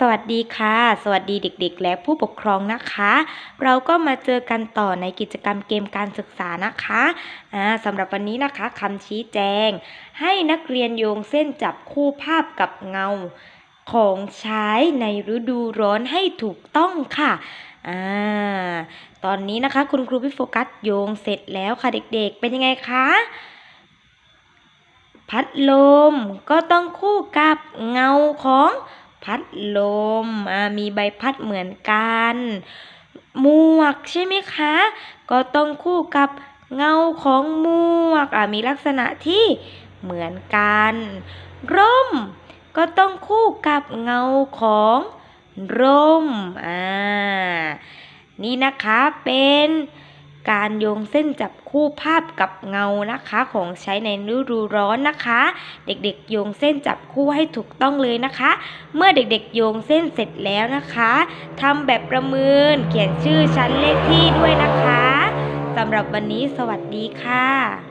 สวัสดีค่ะ สวัสดีเด็กๆ และผู้ปกครองนะคะ เราก็มาเจอกันต่อในกิจกรรมเกมการศึกษานะคะอ่าสำหรับวันนี้นะคะคำชี้แจง ให้นักเรียนโยงเส้นจับคู่ภาพกับเงา ของใช้ในฤดูร้อนให้ถูกต้องค่ะอ่าตอนนี้นะคะ คุณครูพี่โฟกัสโยงเสร็จแล้วค่ะเด็กๆ เป็นยังไงคะพัดลมก็ต้องคู่กับเงาของ พัดลมมีใบพัดเหมือนกัน หมวกใช่ไหมคะ ก็ต้องคู่กับเงาของหมวกมีลักษณะที่เหมือนกัน ร่ม ก็ต้องคู่กับเงาของร่ม อ่า นี่นะคะเป็น การโยงเส้นจับคู่ภาพกับเงานะคะของใช้ในฤดูร้อนนะคะ เด็กๆ โยงเส้นจับคู่ให้ถูกต้องเลยนะคะ เมื่อเด็กๆ โยงเส้นเสร็จแล้วนะคะทำแบบประเมินเขียนชื่อชั้นเลขที่ด้วยนะคะสำหรับวันนี้สวัสดีค่ะ